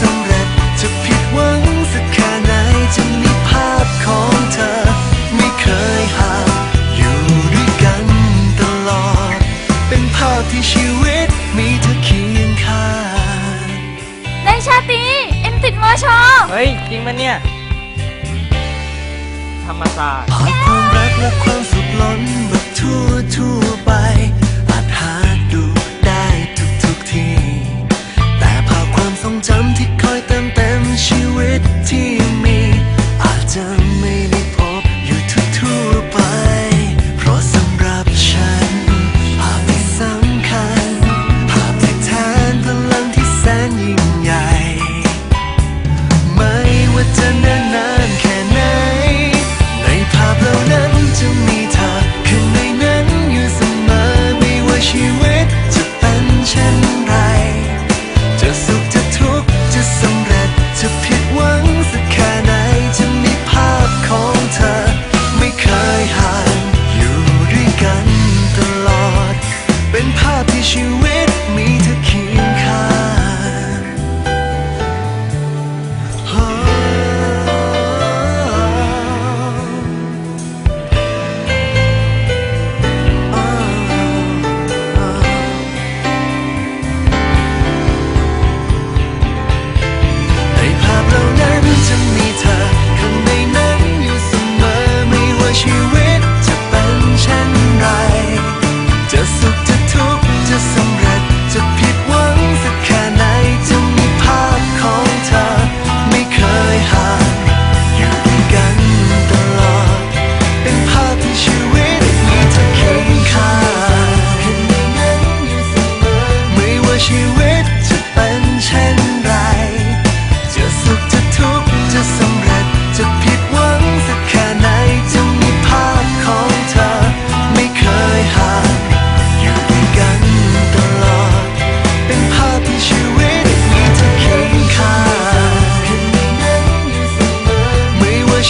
สำเร็จจะผิดหวังสักแค่ไหนจะมีภาพของเธอ ไม่เคยห่างอยู่ด้วยกันตลอด เป็นภาพที่ชีวิตมีเธอเคียงข้างนชาตรีอ็มติมอชอเฮ้ย จริงปะเนี่ย ธรรมศาสตร์ความรักและความสุขล้นแบบทั่วทั่วไป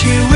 you